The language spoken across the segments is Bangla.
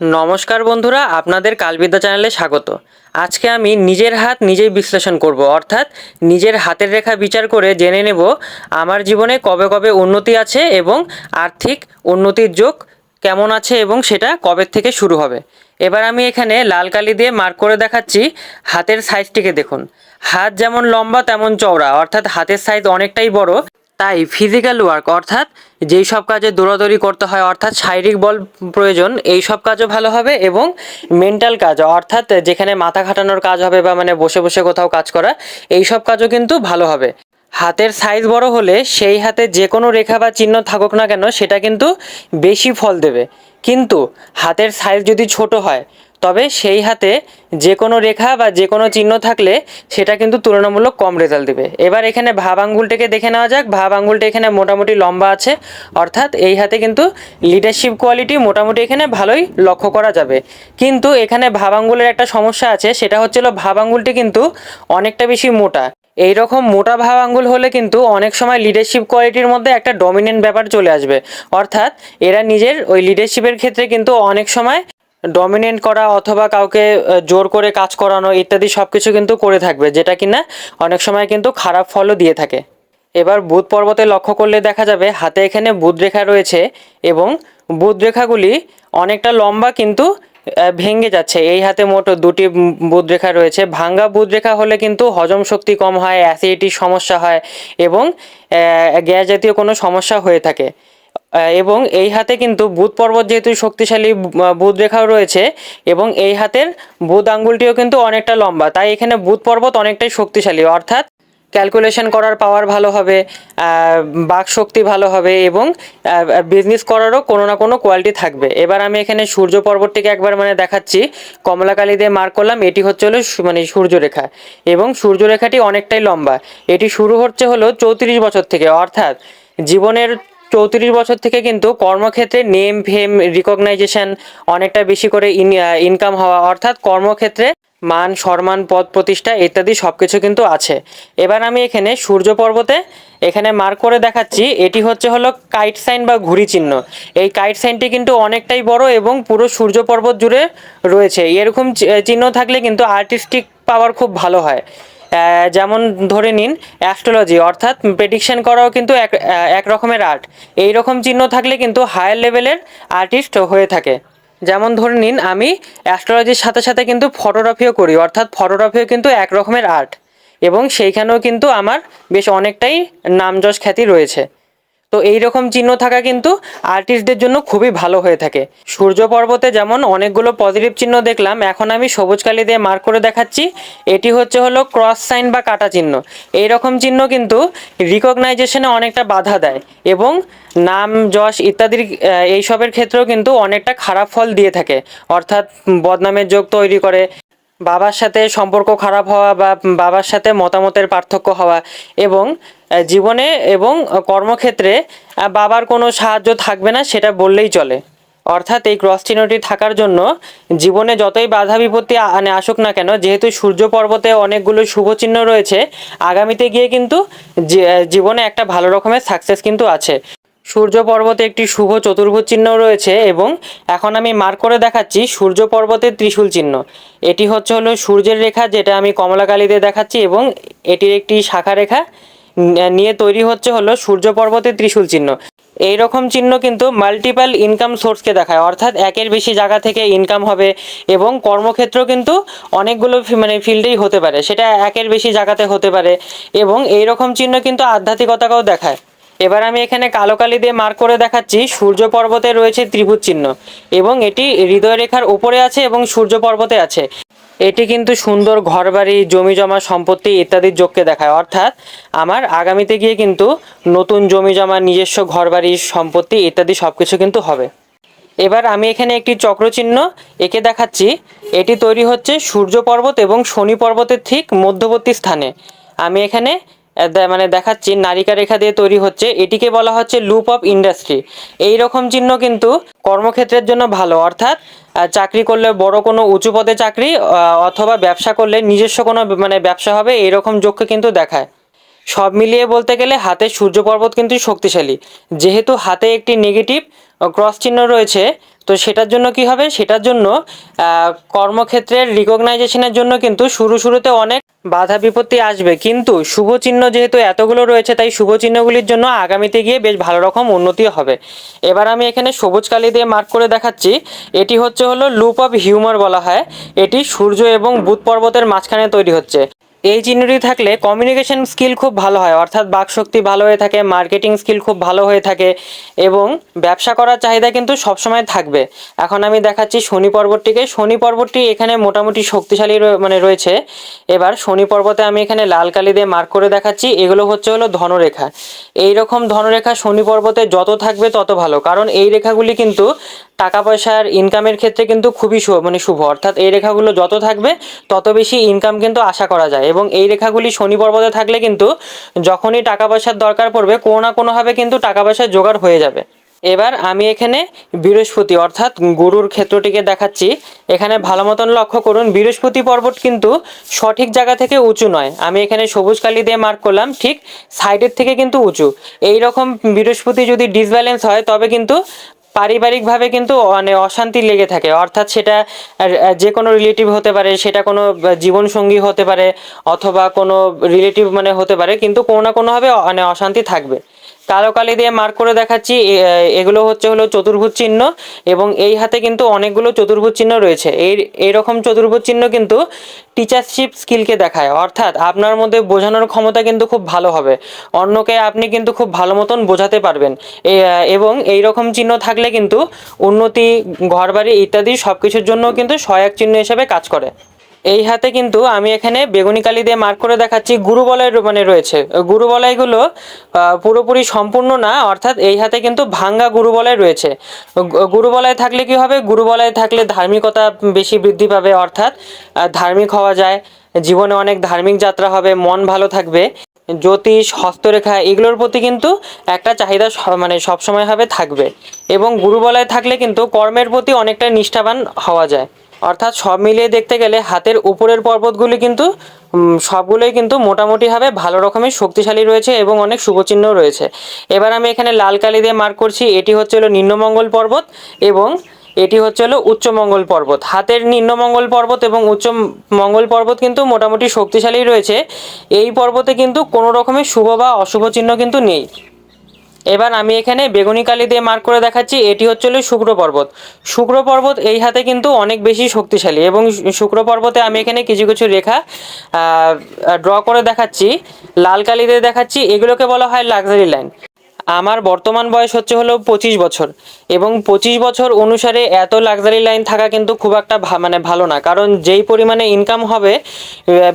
নমস্কার বন্ধুরা, আপনাদের কালবিদ্যা চ্যানেলে স্বাগত। আজকে আমি নিজের হাত নিজেই বিশ্লেষণ করব, অর্থাৎ নিজের হাতের রেখা বিচার করে জেনে নেব আমার জীবনে কবে কবে উন্নতি আছে এবং আর্থিক উন্নতির যোগ কেমন আছে এবং সেটা কবে থেকে শুরু হবে। এবার আমি এখানে লাল কালি দিয়ে মার্ক করে দেখাচ্ছি হাতের সাইজটিকে দেখুন। হাত যেমন লম্বা তেমন চওড়া, অর্থাৎ হাতের সাইজ অনেকটাই বড়। তাই ফিজিক্যাল ওয়ার্ক অর্থাৎ যেই সব কাজে দৌড়াদৌড়ি করতে হয়, অর্থাৎ শারীরিক বল প্রয়োজন, এই সব কাজও ভালো হবে এবং মেন্টাল কাজ, অর্থাৎ যেখানে মাথা খাটানোর কাজ হবে বা মানে বসে বসে কোথাও কাজ করা, এই সব কাজও কিন্তু ভালো হবে। হাতের সাইজ বড় হলে সেই হাতে যে কোনো রেখা বা চিহ্ন থাকুক না কেন, সেটা কিন্তু বেশি ফল দেবে। কিন্তু হাতের সাইজ যদি ছোট হয় তবে সেই হাতে যে কোনো রেখা বা যে কোনো চিহ্ন থাকলে সেটা কিন্তু তুলনামূলক কম রেজাল্ট দেবে। এবার এখানে ভাব আঙ্গুলটাকে দেখে নেওয়া যাক। ভাব আঙ্গুলটা এখানে মোটামুটি লম্বা আছে। অর্থাৎ এই হাতে কিন্তু লিডারশিপ কোয়ালিটি মোটামুটি এখানে ভালোই লক্ষ্য করা যাবে। কিন্তু এখানে ভাব আঙ্গুলের একটা সমস্যা আছে, সেটা হচ্ছিল ভাব আঙ্গুলটি কিন্তু অনেকটা বেশি মোটা। এই রকম মোটা ভাব আঙ্গুল হলে কিন্তু অনেক সময় লিডারশিপ কোয়ালিটির মধ্যে একটা ডমিনেন্ট ব্যাপার চলে আসবে। অর্থাৎ এরা নিজের ওই লিডারশিপের ক্ষেত্রে কিন্তু অনেক সময় ডমিনেন্ট করা অথবা কাউকে জোর করে কাজ করানো ইত্যাদি সব কিছু কিন্তু করে থাকবে, যেটা কিনা অনেক সময় কিন্তু খারাপ ফলও দিয়ে থাকে। এবার বুধ পর্বতে লক্ষ্য করলে দেখা যাবে হাতে এখানে বুধ রেখা রয়েছে এবং বুধ রেখাগুলি অনেকটা লম্বা কিন্তু ভেঙে যাচ্ছে। এই হাতে মোট দুটি বুধ রেখা রয়েছে। ভাঙ্গা বুধ রেখা হলে কিন্তু হজম শক্তি কম হয় অ্যাসিডিটির সমস্যা হয় এবং গ্যাস জাতীয় কোনো সমস্যা হয়ে থাকে। এবং এই হাতে কিন্তু বুধ পর্বত যেহেতু শক্তিশালী বুধ রেখাও রয়েছে এবং এই হাতের বুধ আঙ্গুলটিও কিন্তু অনেকটা লম্বা। তাই এখানে বুধ পর্বত অনেকটাই শক্তিশালী। অর্থাৎ ক্যালকুলেশন করার পাওয়ার ভালো হবে বাক শক্তি ভালো হবে এবং বিজনেস করারও কোনো না কোনো কোয়ালিটি থাকবে। এবার আমি এখানে সূর্য পর্বতটিকে একবার মানে দেখাচ্ছি। কমলা কালি দিয়ে মার্ক করলাম, এটি হচ্ছে হলো মানে সূর্যরেখা এবং সূর্যরেখাটি অনেকটাই লম্বা। এটি শুরু হচ্ছে হলো চৌত্রিশ বছর থেকে। অর্থাৎ জীবনের চৌত্রিশ বছর থেকে কিন্তু কর্মক্ষেত্রে নেম, ফেম রিকগনাইজেশন অনেকটা বেশি করে ইনকাম হওয়া, অর্থাৎ কর্মক্ষেত্রে মান, সম্মান, পদ প্রতিষ্ঠা ইত্যাদি সব কিছু কিন্তু আছে। এবার আমি এখানে সূর্য পর্বতে এখানে মার্ক করে দেখাচ্ছি, এটি হচ্ছে হলো কাইট সাইন বা ঘুড়ি চিহ্ন। এই কাইট সাইনটি কিন্তু অনেকটাই বড় এবং পুরো সূর্য পর্বত জুড়ে রয়েছে। এরকম চিহ্ন থাকলে কিন্তু আর্টিস্টিক পাওয়ার খুব ভালো হয়। যেমন ধরে নিন অ্যাস্ট্রোলজি অর্থাৎ প্রেডিকশন করাও কিন্তু এক এক রকমের আর্ট এই রকম চিহ্ন থাকলে কিন্তু হায়ার লেভেলের আর্টিস্ট হয়ে থাকে। যেমন ধরে নিন, আমি অ্যাস্ট্রোলজির সাথে সাথে কিন্তু ফটোগ্রাফিও করি, অর্থাৎ ফটোগ্রাফিও কিন্তু এক রকমের আর্ট এবং সেইখানেও কিন্তু আমার বেশ অনেকটাই নামযশ খ্যাতি রয়েছে। তো এই রকম চিহ্ন থাকা কিন্তু আর্টিস্টদের জন্য খুবই ভালো হয়ে থাকে। সূর্য পর্বতে যেমন অনেকগুলো পজিটিভ চিহ্ন দেখলাম, এখন আমি সবুজ কালি দিয়ে মার্ক করে দেখাচ্ছি। এটি হচ্ছে হলো ক্রস সাইন বা কাটা চিহ্ন। এই রকম চিহ্ন কিন্তু রিকগনাইজেশনে অনেকটা বাধা দেয় এবং নাম, যশ ইত্যাদির এইসবের ক্ষেত্রেও কিন্তু অনেকটা খারাপ ফল দিয়ে থাকে। অর্থাৎ বদনামের যোগ তৈরি করে, বাবার সাথে সম্পর্ক খারাপ হওয়া বা বাবার সাথে মতামতের পার্থক্য হওয়া এবং জীবনে এবং কর্মক্ষেত্রে বাবার কোনো সাহায্য থাকবে না, সেটা বললেই চলে। অর্থাৎ এই ক্রস চিহ্নটি থাকার জন্য জীবনে যতই বাধা বিপত্তি মানে আসুক না কেন, যেহেতু সূর্য পর্বতে অনেকগুলো শুভ চিহ্ন রয়েছে, আগামীতে গিয়ে কিন্তু জীবনে একটা ভালো রকমের সাকসেস কিন্তু আছে। সূর্য পর্বতে একটি শুভ চতুর্ভুজ চিহ্ন রয়েছে এবং এখন আমি মার্ক করে দেখাচ্ছি সূর্য পর্বতের ত্রিশূল চিহ্ন। এটি হচ্ছে হলো সূর্যের রেখা, যেটা আমি কমলা কালি দেখাচ্ছি এবং এটির একটি শাখা রেখা। নিয়ে তৈরি হচ্ছে হলো সূর্য পর্বতের ত্রিশূল চিহ্ন। এই রকম চিহ্ন কিন্তু মাল্টিপল ইনকাম সোর্সকে দেখায়। অর্থাৎ একের বেশি জায়গা থেকে ইনকাম হবে এবং কর্মক্ষেত্র কিন্তু অনেকগুলো মানে ফিল্ডেই হতে পারে। সেটা একের বেশি জায়গাতে হতে পারে এবং এই রকম চিহ্ন কিন্তু আধ্যাত্মিকতাকেও দেখায়। এবার আমি এখানে কালো কালি দিয়ে মার্ক করে দেখাচ্ছি। সূর্য পর্বতে রয়েছে ত্রিভুজ চিহ্ন এবং এটি হৃদয় রেখার উপরে আছে এবং সূর্য পর্বতে আছে। এটি কিন্তু সুন্দর ঘরবাড়ি জমি জমা সম্পত্তি ইত্যাদির যোগকে দেখায়। অর্থাৎ আমার আগামীতে গিয়ে কিন্তু নতুন জমি জমা নিজস্ব ঘরবাড়ি, সম্পত্তি ইত্যাদি সব কিছু কিন্তু হবে। এবার আমি এখানে একটি চক্রচিহ্ন এঁকে দেখাচ্ছি। এটি তৈরি হচ্ছে সূর্য পর্বত এবং শনি পর্বতের ঠিক মধ্যবর্তী স্থানে। আমি এখানে মানে দেখাচ্ছি নারিকা রেখা দিয়ে তৈরি হচ্ছে। এটিকে বলা হচ্ছে লুপ অফ ইন্ডাস্ট্রি এই রকম চিহ্ন কিন্তু কর্মক্ষেত্রের জন্য ভালো। অর্থাৎ চাকরি করলে বড় কোনো উঁচু পদে চাকরি অথবা ব্যবসা করলে নিজস্ব কোনো মানে ব্যবসা হবে এইরকম যোগকে কিন্তু দেখায়। সব মিলিয়ে বলতে গেলে হাতে সূর্য পর্বত কিন্তু শক্তিশালী। যেহেতু হাতে একটি নেগেটিভ ক্রস চিহ্ন রয়েছে, তো সেটার জন্য কি হবে? সেটার জন্য কর্মক্ষেত্রের রিকগনাইজেশনের জন্য কিন্তু শুরু শুরুতে অনেক বাধা বিপত্তি আসবে, কিন্তু শুভ চিহ্ন যেহেতু এতগুলো রয়েছে, তাই শুভ চিহ্নগুলির জন্য আগামীতে গিয়ে বেশ ভালো রকম উন্নতি হবে। এবার আমি এখানে সবুজ কালি দিয়ে মার্ক করে দেখাচ্ছি। এটি হচ্ছে হলো লুপ অফ হিউমার বলা হয়। এটি সূর্য এবং বুধ পর্বতের মাঝখানে তৈরি হচ্ছে। এই চিহ্নটি থাকলে কমিউনিকেশন স্কিল খুব ভালো হয়, অর্থাৎ বাকশক্তি ভালো হয়ে থাকে মার্কেটিং স্কিল খুব ভালো হয়ে থাকে এবং ব্যবসা করার চাহিদা কিন্তু সবসময় থাকবে। এখন আমি দেখাচ্ছি শনি পর্বতটিকে। শনি পর্বতটি এখানে মোটামুটি শক্তিশালী মানে রয়েছে। এবার শনি পর্বতে আমি এখানে লাল কালি দিয়ে মার্ক করে দেখাচ্ছি। এগুলো হচ্ছে হলো ধনরেখা। এই রকম ধনরেখা শনি পর্বতে যত থাকবে তত ভালো। কারণ এই রেখাগুলি কিন্তু টাকা পয়সার ইনকামের ক্ষেত্রে কিন্তু খুবই মানে শুভ। অর্থাৎ এই রেখাগুলো যত থাকবে, তত বেশি ইনকাম কিন্তু আশা করা যায়। এবং এই রেখাগুলি শনি পর্বতে থাকলে কিন্তু যখনই টাকা পয়সার দরকার পড়বে, কোনো না কোনোভাবে কিন্তু টাকা পয়সার জোগাড় হয়ে যাবে। এবার আমি এখানে বৃহস্পতি অর্থাৎ গুরুর ক্ষেত্রটিকে দেখাচ্ছি। এখানে ভালো মতন লক্ষ্য করুন, বৃহস্পতি পর্বত কিন্তু সঠিক জায়গা থেকে উঁচু নয়। আমি এখানে সবুজ কালি দিয়ে মার্ক করলাম, ঠিক সাইডের থেকে কিন্তু উঁচু। এই রকম বৃহস্পতি যদি ডিসব্যালেন্স হয়, তবে কিন্তু পারিবারিকভাবে কিন্তু মানে অশান্তি লেগে থাকে। অর্থাৎ সেটা যে কোনো রিলেটিভ হতে পারে, সেটা কোনো জীবনসঙ্গী হতে পারে, অথবা কোনো রিলেটিভ মানে হতে পারে, কিন্তু কোনো না কোনোভাবে মানে অশান্তি থাকবে। কালো কালি দিয়ে মার্ক করে দেখাচ্ছি এগুলো হচ্ছে হলো চতুর্ভুজ চিহ্ন এবং এই হাতে কিন্তু অনেকগুলো চতুর্ভুজ চিহ্ন রয়েছে। এই এইরকম চতুর্ভুজ চিহ্ন কিন্তু টিচারশিপ স্কিলকে দেখায়। অর্থাৎ আপনার মধ্যে বোঝানোর ক্ষমতা কিন্তু খুব ভালো হবে। অন্যকে আপনি কিন্তু খুব ভালো মতন বোঝাতে পারবেন। এবং এই রকম চিহ্ন থাকলে কিন্তু উন্নতি, ঘরবাড়ি ইত্যাদি সব কিছুর জন্য কিন্তু সহায়ক চিহ্ন হিসেবে কাজ করে। এই হাতে কিন্তু আমি এখানে বেগুনি কালি দিয়ে মার্ক করে দেখাচ্ছি। গুরুবলয় মানে রয়েছে। গুরুবলয়গুলো আহ, পুরোপুরি সম্পূর্ণ না অর্থাৎ এই হাতে কিন্তু ভাঙ্গা গুরুবলয় রয়েছে। গু- গুরুবলয় থাকলে কি হবে? গুরুবলয় থাকলে ধার্মিকতা বেশি বৃদ্ধি পাবে অর্থাৎ ধার্মিক হওয়া যায়। জীবনে অনেক ধার্মিক যাত্রা হবে মন ভালো থাকবে। জ্যোতিষ হস্তরেখা এগুলোর প্রতি কিন্তু একটা চাহিদা মানে সবসময় হবে থাকবে। এবং গুরুবলয় থাকলে কিন্তু কর্মের প্রতি অনেকটা নিষ্ঠাবান হওয়া যায়। অর্থাৎ সব মিলিয়ে দেখতে গেলে হাতের উপরের পর্বতগুলি কিন্তু সবগুলোই কিন্তু মোটামুটিভাবে ভালো রকমের শক্তিশালী রয়েছে এবং অনেক শুভচিহ্ন রয়েছে। এবার আমি এখানে লাল কালি দিয়ে মার্ক করছি, এটি হচ্ছে হলো নিম্নমঙ্গল পর্বত এবং এটি হচ্ছে হলো উচ্চমঙ্গল পর্বত। হাতের নিম্নমঙ্গল পর্বত এবং উচ্চ মঙ্গল পর্বত কিন্তু মোটামুটি শক্তিশালী রয়েছে। এই পর্বতে কিন্তু কোনো রকমের শুভ বা অশুভ চিহ্ন কিন্তু নেই। এবার আমি এখানে বেগুনি কালি দিয়ে মার্ক করে দেখাচ্ছি, এটি হচ্ছে শুক্র পর্বত। শুক্র পর্বত এই হাতে কিন্তু অনেক বেশি শক্তিশালী এবং শুক্র পর্বতে আমি এখানে কিছু কিছু রেখা ড্র করে দেখাচ্ছি, লাল কালি দিয়ে দেখাচ্ছি, এগুলোকে বলা হয় লাক্সারি লাইন আমার বর্তমান বয়স হচ্ছে হলো পঁচিশ বছর এবং পঁচিশ বছর অনুসারে এত লাক্সারি লাইন থাকা কিন্তু খুব একটা মানে ভালো না। কারণ যেই পরিমাণে ইনকাম হবে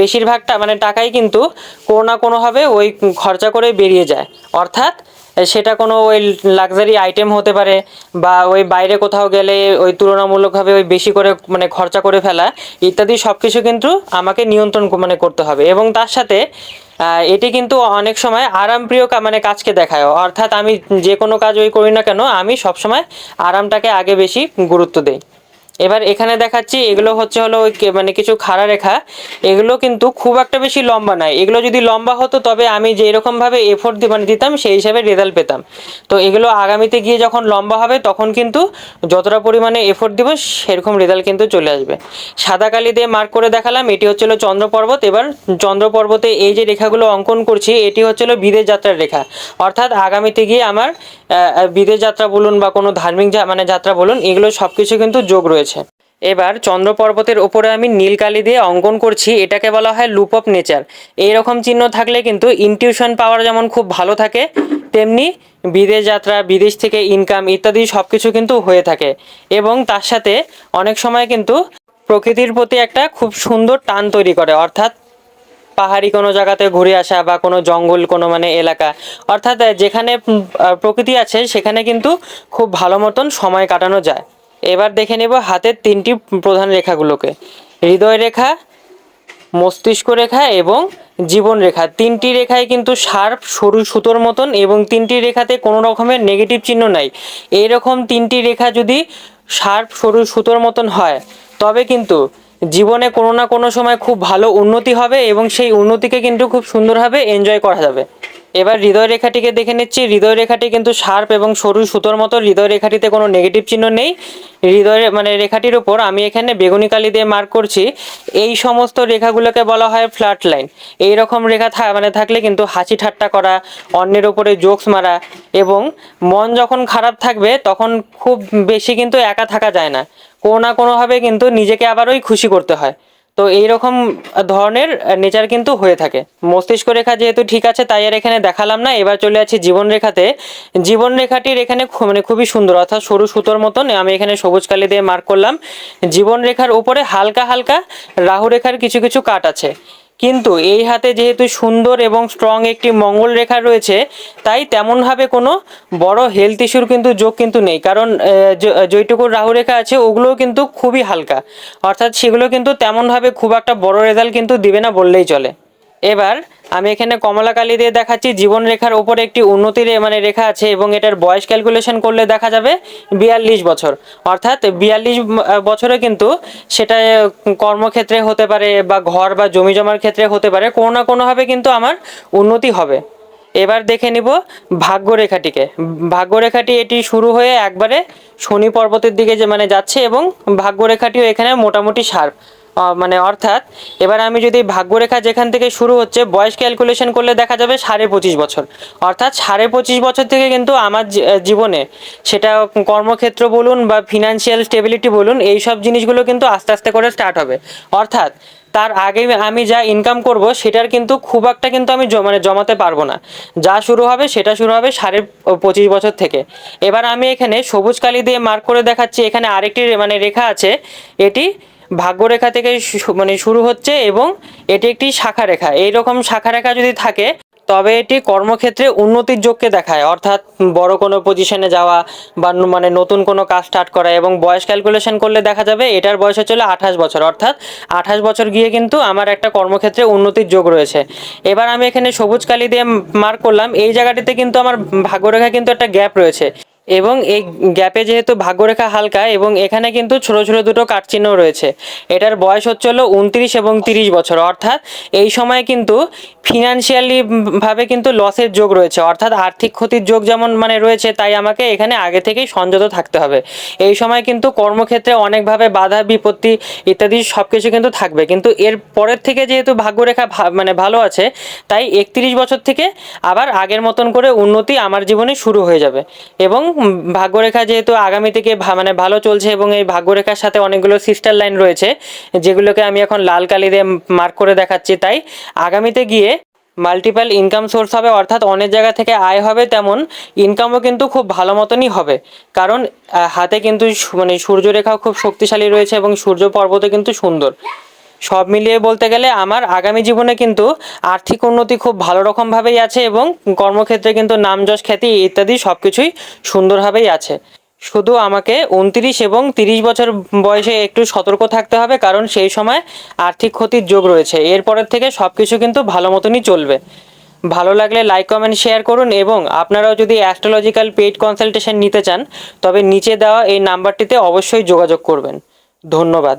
বেশিরভাগটা মানে টাকাই কিন্তু কোনো না কোনোভাবে ওই খরচা করে বেরিয়ে যায়। অর্থাৎ সেটা কোনো ওই লাক্সারি আইটেম হতে পারে বা ওই বাইরে কোথাও গেলে ওই তুলনামূলকভাবে ওই বেশি করে মানে খরচা করে ফেলা, ইত্যাদি সব কিছু কিন্তু আমাকে নিয়ন্ত্রণ মানে করতে হবে। এবং তার সাথে এটি কিন্তু অনেক সময় আরামপ্রিয় মানে কাজকে দেখায়। অর্থাৎ আমি যে কোনো কাজ ওই করি না কেন, আমি সবসময় আরামটাকে আগে বেশি গুরুত্ব দিই। এবার এখানে দেখাচ্ছি, এগুলো হচ্ছে হলো ওই মানে কিছু খাড়া রেখা। এগুলো কিন্তু খুব একটা বেশি লম্বা নয়। এগুলো যদি লম্বা হতো, তবে আমি যেই রকমভাবে এফোর্ট মানে দিতাম, সেই হিসাবে রেজাল্ট পেতাম। তো এগুলো আগামীতে গিয়ে যখন লম্বা হবে, তখন কিন্তু যতটা পরিমাণে এফোর্ট দিব, সেরকম রেজাল্ট কিন্তু চলে আসবে। সাদা কালি দিয়ে মার্ক করে দেখালাম, এটি হচ্ছিল চন্দ্র পর্বত। এবার চন্দ্র পর্বতে এই যে রেখাগুলো অঙ্কন করছি, এটি হচ্ছিল বিদেশ যাত্রার রেখা। অর্থাৎ আগামীতে গিয়ে আমার বিদেশ যাত্রা বলুন বা কোনো ধার্মিক মানে যাত্রা বলুন, এগুলো সব কিছু কিন্তু যোগ রয়েছে। এবার চন্দ্র পর্বতের ওপরে আমি নীল কালি দিয়ে অঙ্কন করছি, এটাকে বলা হয় লুপ অফ নেচার। এই রকম চিহ্ন থাকলে কিন্তু ইনটিউশন পাওয়ার যেমন খুব ভালো থাকে, তেমনি বিদেশ যাত্রা, বিদেশ থেকে ইনকাম ইত্যাদি সব কিছু কিন্তু হয়ে থাকে। এবং তার সাথে অনেক সময় কিন্তু প্রকৃতির প্রতি একটা খুব সুন্দর টান তৈরি করে, অর্থাৎ পাহাড়ি কোনো জায়গাতে ঘুরে আসা বা কোনো জঙ্গল, কোনো মানে এলাকা। অর্থাৎ যেখানে প্রকৃতি আছে, সেখানে কিন্তু খুব ভালো মতন সময় কাটানো যায়। এবার দেখে নেব হাতের তিনটি প্রধান রেখাগুলোকে। হৃদয় রেখা, মস্তিষ্ক রেখা এবং জীবন রেখা। তিনটি রেখায় কিন্তু শার্প, সরু সুতোর মতন এবং তিনটি রেখাতে কোনো রকমের নেগেটিভ চিহ্ন নাই। এই রকম তিনটি রেখা যদি শার্প, সরু সুতোর মতন হয়, তবে কিন্তু জীবনে কোনো না কোনো সময় খুব ভালো উন্নতি হবে এবং সেই উন্নতিকে কিন্তু খুব সুন্দরভাবে এনজয় করা যাবে। এবার হৃদয় রেখাটিকে দেখে নিচ্ছি। হৃদয় রেখাটি কিন্তু শার্প এবং সরু সুতোর মতো। হৃদয় রেখাটিতে কোনো নেগেটিভ চিহ্ন নেই। হৃদয় মানে রেখাটির উপর আমি এখানে বেগুনি কালি দিয়ে মার্ক করছি। এই সমস্ত রেখাগুলোকে বলা হয় ফ্ল্যাট লাইন এই রকম রেখা মানে থাকলে কিন্তু হাসি ঠাট্টা করা, অন্যের উপরে জোকস মারা এবং মন যখন খারাপ থাকবে তখন খুব বেশি কিন্তু একা থাকা যায় না। কোনো না কোনোভাবে কিন্তু নিজেকে আবারই খুশি করতে হয়। তো এই রকম ধরনের নেচার কিন্তু হয়ে থাকে। মস্তিষ্ক রেখা যেহেতু ঠিক আছে, তাই আর এখানে দেখালাম না। এবার চলে আছে জীবন রেখাতে। জীবন রেখাটির এখানে মানে খুবই সুন্দর, অর্থাৎ সরু সুতোর মতন। আমি এখানে সবুজ কালি দিয়ে মার্ক করলাম। জীবন রেখার উপরে হালকা হালকা রাহু রেখার কিছু কিছু কাট আছে। কিন্তু এই হাতে যেহেতু সুন্দর এবং স্ট্রং একটি মঙ্গল রেখা রয়েছে, তাই তেমনভাবে কোনো বড় হেলথ ইস্যুর কিন্তু যোগ কিন্তু নেই। কারণ যেইটুকুর যেইটুকু রাহু রেখা আছে, ওগুলোও কিন্তু খুবই হালকা। অর্থাৎ সেগুলো কিন্তু তেমনভাবে খুব একটা বড় রেজাল্ট কিন্তু দিবে না বললেই চলে। এবার আমি এখানে কমলা কালি দিয়ে দেখাচ্ছি। জীবন রেখার ওপরে একটি উন্নতির মানে রেখা আছে এবং এটার বয়স ক্যালকুলেশন করলে দেখা যাবে বিয়াল্লিশ বছর। অর্থাৎ বিয়াল্লিশ বছরে কিন্তু সেটা কর্মক্ষেত্রে হতে পারে বা ঘর বা জমি জমার ক্ষেত্রে হতে পারে। কোনো না কোনোভাবে কিন্তু আমার উন্নতি হবে। এবার দেখে নিব ভাগ্যরেখাটিকে। ভাগ্যরেখাটি এটি শুরু হয়ে একবারে শনি পর্বতের দিকে যে মানে যাচ্ছে এবং ভাগ্যরেখাটিও এখানে মোটামুটি সার্প মানে অর্থাৎ এবার আমি যদি ভাগ্যরেখা যেখান থেকে শুরু হচ্ছে, বয়স ক্যালকুলেশন করলে দেখা যাবে সাড়ে পঁচিশ বছর। অর্থাৎ সাড়ে পঁচিশ বছর থেকে কিন্তু আমার জীবনে সেটা কর্মক্ষেত্র বলুন বা ফিনান্সিয়াল স্টেবিলিটি বলুন এই সব জিনিসগুলো কিন্তু আস্তে আস্তে করে স্টার্ট হবে। অর্থাৎ তার আগে আমি যা ইনকাম করব, সেটার কিন্তু খুব একটা কিন্তু আমি মানে জমাতে পারব না। যা শুরু হবে, সেটা শুরু হবে সাড়ে পঁচিশ বছর থেকে। এবার আমি এখানে সবুজ কালি দিয়ে মার্ক করে দেখাচ্ছি। এখানে আরেকটি মানে রেখা আছে, এটি ভাগ্যরেখা থেকে মানে শুরু হচ্ছে এবং এটি একটি শাখা রেখা এই রকম শাখা রেখা যদি থাকে, তবে এটি কর্মক্ষেত্রে উন্নতির যোগকে দেখায়। অর্থাৎ বড় কোনো পজিশনে যাওয়া বা মানে নতুন কোনো কাজ স্টার্ট করা এবং বয়স ক্যালকুলেশন করলে দেখা যাবে এটার বয়স হচ্ছে আঠাশ বছর। অর্থাৎ আঠাশ বছর গিয়ে কিন্তু আমার একটা কর্মক্ষেত্রে উন্নতির যোগ রয়েছে। এবার আমি এখানে সবুজ কালি দিয়ে মার্ক করলাম। এই জায়গাটিতে কিন্তু আমার ভাগ্যরেখা কিন্তু একটা গ্যাপ রয়েছে। এবং এই গ্যাপে যেহেতু ভাগ্যরেখা হালকা এবং এখানে কিন্তু ছোট ছোট দুটো কাটচিহ্ন রয়েছে। এটার বয়স হচ্ছে হলো উনত্রিশ এবং তিরিশ বছর। অর্থাৎ এই সময় কিন্তু ফিনান্সিয়ালি ভাবে কিন্তু লসের যোগ রয়েছে। অর্থাৎ আর্থিক ক্ষতির যোগ যেমন মানে রয়েছে, তাই আমাকে এখানে আগে থেকেই সংযত থাকতে হবে। এই সময় কিন্তু কর্মক্ষেত্রে অনেকভাবে বাধা, বিপত্তি ইত্যাদি সব কিছু কিন্তু থাকবে। কিন্তু এর পরের থেকে যেহেতু ভাগ্যরেখা মানে ভালো আছে, তাই একত্রিশ বছর থেকে আবার আগের মতন করে উন্নতি আমার জীবনে শুরু হয়ে যাবে। এবং ভাগ্যরেখা যেহেতু আগামী থেকে মানে ভালো চলছে এবং এই ভাগ্যরেখার সাথে অনেকগুলো সিস্টার লাইন রয়েছে, যেগুলোকে আমি এখন লাল কালি দিয়ে মার্ক করে দেখাচ্ছি। তাই আগামীতে গিয়ে মাল্টিপাল ইনকাম সোর্স হবে, অর্থাৎ অনেক জায়গা থেকে আয় হবে, তেমন ইনকামও কিন্তু খুব ভালো মতনই হবে। কারণ হাতে কিন্তু মানে সূর্যরেখাও খুব শক্তিশালী রয়েছে এবং সূর্য পর্বতও কিন্তু সুন্দর। সব মিলিয়ে বলতে গেলে আমার আগামী জীবনে কিন্তু আর্থিক উন্নতি খুব ভালো রকমভাবেই আছে এবং কর্মক্ষেত্রে কিন্তু নাম যশ খ্যাতি ইত্যাদি সব কিছুই সুন্দরভাবেই আছে। শুধু আমাকে উনত্রিশ এবং তিরিশ বছর বয়সে একটু সতর্ক থাকতে হবে কারণ সেই সময় আর্থিক ক্ষতির যোগ রয়েছে। এরপরের থেকে সব কিছু কিন্তু ভালো মতনই চলবে। ভালো লাগলে লাইক, কমেন্ট, শেয়ার করুন এবং আপনারাও যদি অ্যাস্ট্রোলজিক্যাল পেইড কনসালটেশন নিতে চান, তবে নিচে দেওয়া এই নাম্বারটিতে অবশ্যই যোগাযোগ করবেন। ধন্যবাদ।